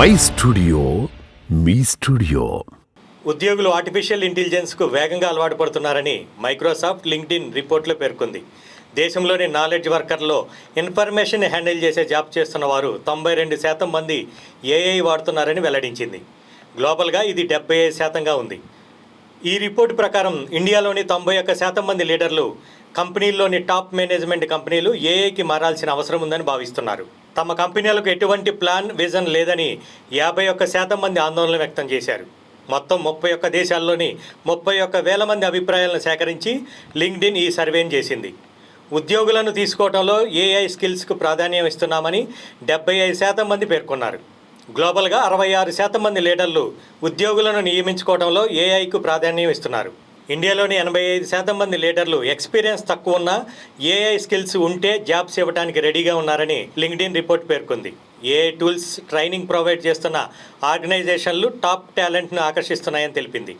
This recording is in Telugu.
మై స్టూడియో మీ స్టూడియో. ఉద్యోగులు ఆర్టిఫిషియల్ ఇంటెలిజెన్స్కు వేగంగా అలవాటు పడుతున్నారని మైక్రోసాఫ్ట్ లింక్డ్ఇన్ రిపోర్ట్లో పేర్కొంది. దేశంలోని నాలెడ్జ్ వర్కర్లో ఇన్ఫర్మేషన్ హ్యాండిల్ చేసే జాబ్ చేస్తున్న వారు తొంభై రెండు శాతం మంది ఏఐ వాడుతున్నారని వెల్లడించింది. గ్లోబల్గా ఇది డెబ్బై ఐదు శాతంగా ఉంది. ఈ రిపోర్ట్ ప్రకారం ఇండియాలోని తొంభై ఒక్క శాతం మంది లీడర్లు కంపెనీల్లోని టాప్ మేనేజ్మెంట్ కంపెనీలు ఏఐకి మారాల్సిన అవసరం ఉందని భావిస్తున్నారు. తమ కంపెనీలకు ఎటువంటి ప్లాన్ విజన్ లేదని యాభై ఒక్క శాతం మంది ఆందోళన వ్యక్తం చేశారు. మొత్తం ముప్పై ఒక్క దేశాల్లోని ముప్పై ఒక్క వేల మంది అభిప్రాయాలను సేకరించి లింక్డ్ఇన్ ఈ సర్వేను చేసింది. ఉద్యోగులను తీసుకోవడంలో ఏఐ స్కిల్స్కు ప్రాధాన్యం ఇస్తున్నామని డెబ్బై ఐదు శాతం మంది పేర్కొన్నారు. గ్లోబల్గా అరవై ఆరు శాతం మంది లీడర్లు ఉద్యోగులను నియమించుకోవడంలో ఏఐకు ప్రాధాన్యం ఇస్తున్నారు. ఇండియాలోని ఎనభై ఐదు శాతం మంది లీడర్లు ఎక్స్పీరియన్స్ తక్కువ ఉన్న ఏఐ స్కిల్స్ ఉంటే జాబ్స్ ఇవ్వడానికి రెడీగా ఉన్నారని లింక్డ్ఇన్ రిపోర్ట్ పేర్కొంది. ఏఐ టూల్స్ ట్రైనింగ్ ప్రొవైడ్ చేస్తున్న ఆర్గనైజేషన్లు టాప్ టాలెంట్ను ఆకర్షిస్తున్నాయని తెలిపింది.